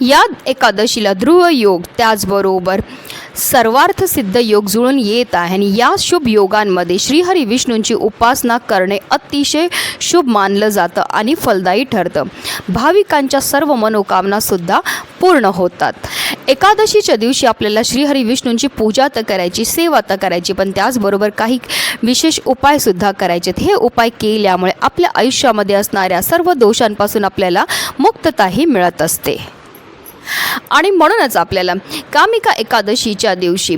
या एकादशीला ध्रुव योग त्याचबरोबर सर्वार्थ सिद्ध योग जुळून येत आहे आणि या शुभ योगांमध्ये श्रीहरी विष्णूंची उपासना करणे अतिशय शुभ मानलं जातं आणि फलदायी ठरतं. भाविकांच्या सर्व मनोकामनासुद्धा पूर्ण होतात. एकादशीच्या दिवशी आपल्याला श्रीहरी विष्णूंची पूजा तर करायची सेवा तर करायची पण त्याचबरोबर काही विशेष उपायसुद्धा करायचे हे उपाय केल्यामुळे आपल्या आयुष्यामध्ये असणाऱ्या सर्व दोषांपासून आपल्याला मुक्तताही मिळत असते. आणि म्हणूनच आपल्याला कामिका एकादशीच्या दिवशी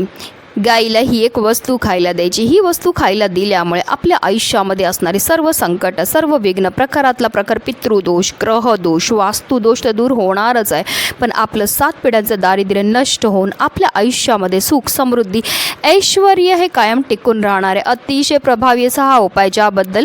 गाईला ही एक वस्तू खायला द्यायची. ही वस्तू खायला दिल्यामुळे आपल्या आयुष्यामध्ये असणारे सर्व संकट सर्व विघ्न प्रकारातला प्रकार पितृदोष ग्रहदोष वास्तुदोष तर दूर होणारच आहे. पण आपलं सात पिढ्यांचं दारिद्र्य नष्ट होऊन आपल्या आयुष्यामध्ये सुख समृद्धी ऐश्वर हे कायम टिकून राहणारे अतिशय प्रभावी असा हा उपाय ज्याबद्दल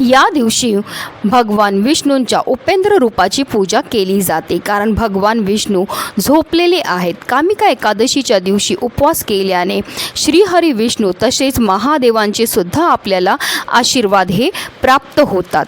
या दिवशी भगवान विष्णूंच्या उपेंद्र रूपाची पूजा केली जाते. कारण भगवान विष्णू झोपलेले आहेत. कामिका एकादशीच्या दिवशी उपवास केल्याने श्रीहरी विष्णू तसेच महादेवांचे सुद्धा आपल्याला आशीर्वाद हे प्राप्त होतात.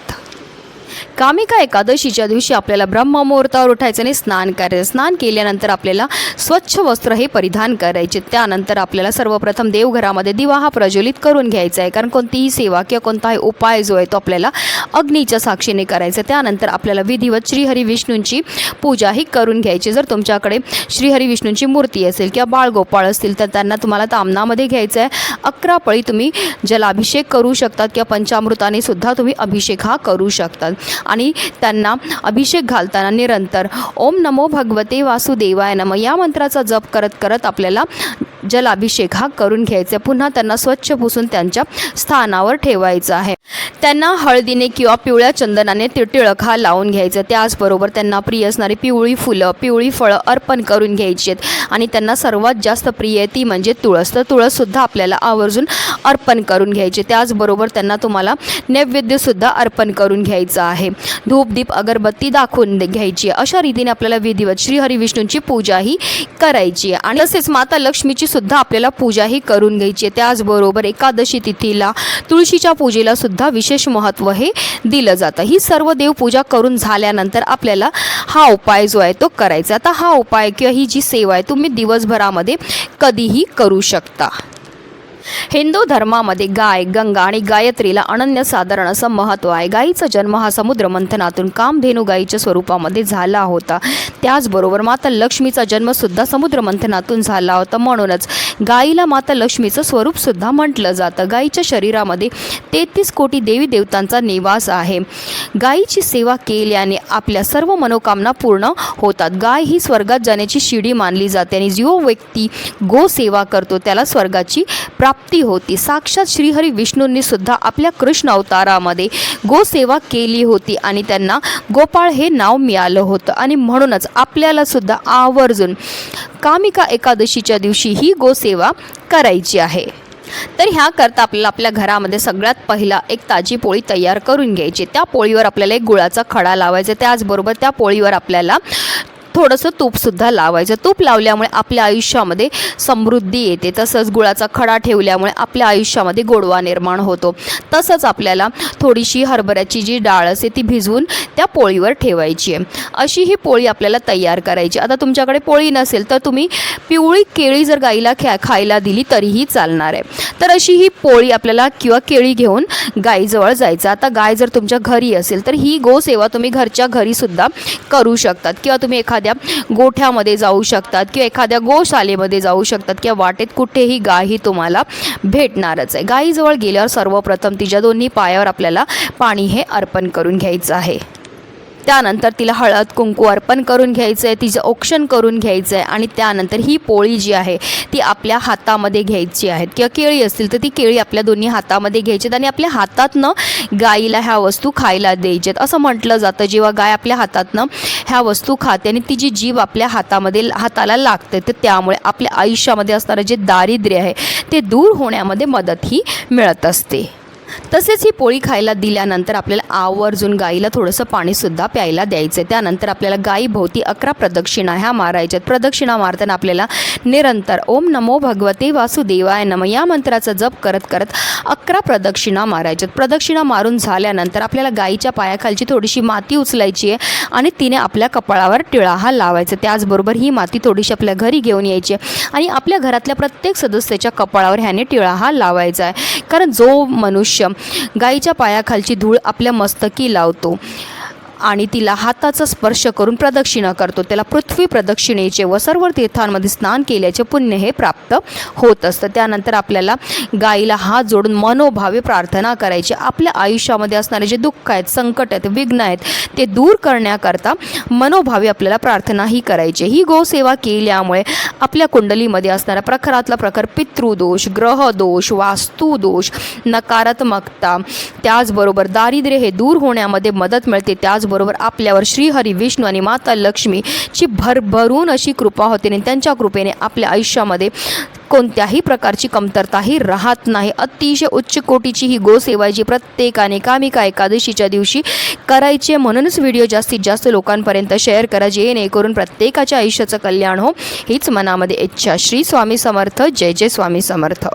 कामिका एकादशीच्या दिवशी आपल्याला ब्रह्ममुहूर्तावर उठायचं आणि स्नान करायचं. स्नान केल्यानंतर आपल्याला स्वच्छ वस्त्र हे परिधान करायचे. त्यानंतर आपल्याला सर्वप्रथम देवघरामध्ये दिवा हा प्रज्वलित करून घ्यायचा आहे. कारण कोणतीही सेवा किंवा कोणताही उपाय जो आहे तो आपल्याला अग्नीच्या साक्षीने करायचा त्यानंतर आपल्याला विधिवत श्रीहरी विष्णूंची पूजा ही करून घ्यायची. जर तुमच्याकडे श्रीहरी विष्णूंची मूर्ती असेल किंवा बाळगोपाळ असतील तर त्यांना तुम्हाला तामनामध्ये घ्यायचं आहे. अकरा पळी तुम्ही जलाभिषेक करू शकतात किंवा पंचामृताने सुद्धा तुम्ही अभिषेक हा करू शकतात. आणि त्यांना अभिषेक घालताना निरंतर. ओम नमो भगवते वासुदेवाय नम. या मंत्राचा जप करत करत आपल्याला जलाभिषेक हा करून घ्यायचा. आहे. पुन्हा त्यांना स्वच्छ पुसून त्यांच्या स्थानावर ठेवायचं आहे. त्यांना हळदीने किंवा पिवळ्या चंदनाने टिळक हा लावून घ्यायचा. त्याचबरोबर त्यांना प्रिय असणारी पिवळी फुलं पिवळी फळं अर्पण करून घ्यायची आहेत आणि त्यांना सर्वात जास्त प्रिय आहे ती म्हणजे तुळस. तर तुळससुद्धा आपल्याला आवर्जून अर्पण करून घ्यायची. त्याचबरोबर त्यांना तुम्हाला नैवेद्यसुद्धा अर्पण करून घ्यायचं आहे. धूपदीप अगरबत्ती दाखवून घ्यायची. आहे अशा रीतीने आपल्याला विधिवत श्रीहरी विष्णूंची पूजा करायची आहे. आणि तसेच माता लक्ष्मीची सुद्धा आपल्याला पूजा ही करून घ्यायची आहे. त्याचबरोबर एकादशी तिथीला तुळशीच्या पूजेला सुद्धा विशेष महत्त्व हे दिलं जातं. ही सर्व देवपूजा करून झाल्यानंतर आपल्याला हा उपाय जो आहे तो करायचा आता हा उपाय किंवा ही जी सेवा आहे तुम्ही दिवसभरामध्ये कधीही करू शकता. हिंदू धर्मामध्ये गाय गंगा आणि गायत्रीला अनन्यसाधारण असं महत्त्व आहे. गायीचा जन्म हा समुद्र मंथनातून कामधेनू गायीच्या स्वरूपामध्ये झाला होता. त्याचबरोबर माता लक्ष्मीचा जन्मसुद्धा समुद्र मंथनातून झाला होता. म्हणूनच गायीला माता लक्ष्मीचं स्वरूपसुद्धा म्हटलं जातं. गायीच्या शरीरामध्ये तेहतीस कोटी देवी देवतांचा निवास आहे. गायीची सेवा केल्याने आपल्या सर्व मनोकामना पूर्ण होतात. गाय ही स्वर्गात जाण्याची शिडी मानली जाते आणि जो व्यक्ती गो सेवा करतो त्याला स्वर्गाची प्राप्ती होती. साक्षात श्रीहरी विष्णूंनी सुद्धा आपल्या कृष्ण अवतारामध्ये गोसेवा केली होती आणि त्यांना गोपाळ हे नाव मिळालं होतं. आणि म्हणूनच आपल्याला सुद्धा आवर्जून कामिका एकादशीच्या दिवशी ही गोसेवा करायची आहे. तर ह्याकरता आपल्याला आपल्या घरामध्ये सगळ्यात पहिला एक ताजी पोळी तयार करून घ्यायची. त्या पोळीवर आपल्याला एक गुळाचा खडा लावायचा. त्याचबरोबर त्या पोळीवर आपल्याला थोडंसं तूपसुद्धा लावायचं. तूप लावल्यामुळे आपल्या आयुष्यामध्ये समृद्धी येते. तसंच गुळाचा खडा ठेवल्यामुळे आपल्या आयुष्यामध्ये गोडवा निर्माण होतो. तसंच आपल्याला थोडीशी हरभऱ्याची जी डाळ असते ती भिजवून त्या पोळीवर ठेवायची आहे. अशी ही पोळी आपल्याला तयार करायची आता तुमच्याकडे पोळी नसेल तर तुम्ही पिवळी केळी जर गाईला ख्या खायला दिली तरीही चालणार आहे. तर अशी ही पोळी आपल्याला किंवा केळी घेऊन गाईजवळ जायचं आता गाय जर तुमच्या घरी असेल तर ही गोसेवा तुम्ही घरच्या घरीसुद्धा करू शकतात. किंवा तुम्ही एखाद्या गोठ्यामध्ये जाऊ शकतात किंवा एखाद्या गोशालेमध्ये जाऊ शकतात किंवा वाटेत कुठेही गाय ही तुम्हाला भेटणारच आहे. गाईजवळ गेल्यावर सर्वप्रथम तिच्या दोन्ही पायावर आपल्याला पाणी हे अर्पण करून घ्यायचं आहे. त्यानंतर तिला हळद कुंकू अर्पण करून घ्यायचं आहे तिचं औक्षण करून घ्यायचं आहे आणि त्यानंतर ही पोळी जी आहे ती आपल्या हातामध्ये घ्यायची आहेत किंवा केळी असतील तर ती केळी आपल्या दोन्ही हातामध्ये घ्यायची आहेत आणि आपल्या हातातनं गाईला ह्या वस्तू खायला द्यायच्यात असं म्हटलं जातं जेव्हा गाय आपल्या हातातनं ह्या वस्तू खाते आणि तिची जीव आपल्या हातामध्ये हाताला लागते तर त्यामुळे आपल्या आयुष्यामध्ये असणारं जे दारिद्र्य आहे ते दूर होण्यामध्ये मदत ही मिळत असते. तसेच ही पोळी खायला दिल्यानंतर आपल्याला आवर्जून गाईला थोडंसं पाणीसुद्धा प्यायला द्यायचं आहे त्यानंतर आपल्याला गाईभोवती अकरा प्रदक्षिणा ह्या मारायच्यात. प्रदक्षिणा मारताना आपल्याला निरंतर ओम नमो भगवते वासुदेवाय नम या मंत्राचा जप करत करत अकरा प्रदक्षिणा मारायच्यात. प्रदक्षिणा मारून झाल्यानंतर आपल्याला गाईच्या पायाखालची थोडीशी माती उचलायची आहे आणि तिने आपल्या कपाळावर टिळा हा लावायचा. त्याचबरोबर ही माती थोडीशी आपल्या घरी घेऊन यायची आहे आणि आपल्या घरातल्या प्रत्येक सदस्याच्या कपाळावर ह्याने टिळा हा लावायचा आहे. कारण जो मनुष्य गाईच्या पायाखालची धूळ आपल्या मस्तकी लावतो. आणि तिला हाताचा स्पर्श करून प्रदक्षिणा करतो. त्याला पृथ्वी प्रदक्षिणेचे व सर्व तीर्थांमध्ये स्नान केल्याचे पुण्य हे प्राप्त होत असतं. त्यानंतर आपल्याला गाईला हात जोडून मनोभावे प्रार्थना करायची. आपल्या आयुष्यामध्ये असणारे जे दुःख आहेत संकट आहेत विघ्न आहेत ते दूर करण्याकरता मनोभावे आपल्याला प्रार्थना ही करायची. ही गोसेवा केल्यामुळे आपल्या कुंडलीमध्ये असणारा प्रखरातला प्रखर पितृदोष ग्रहदोष वास्तुदोष नकारात्मकता त्याचबरोबर दारिद्र्य हे दूर होण्यामध्ये मदत मिळते. त्याचबरोबर आपल्यावर श्रीहरी विष्णू आणि माता लक्ष्मीची भरभरून अशी कृपा होते आणि त्यांच्या कृपेने आपल्या आयुष्यामध्ये कोणत्याही प्रकारची कमतरताही राहत नाही. अतिशय उच्च कोटीची ही गोसेवा जी प्रत्येकाने कामिका एकादशीच्या दिवशी करायची आहे. म्हणूनच व्हिडिओ जास्तीत जास्त लोकांपर्यंत शेअर करा जेणेकरून प्रत्येकाच्या आयुष्याचं कल्याण हो. हीच मनामध्ये इच्छा. श्री स्वामी समर्थ. जय जय स्वामी समर्थ.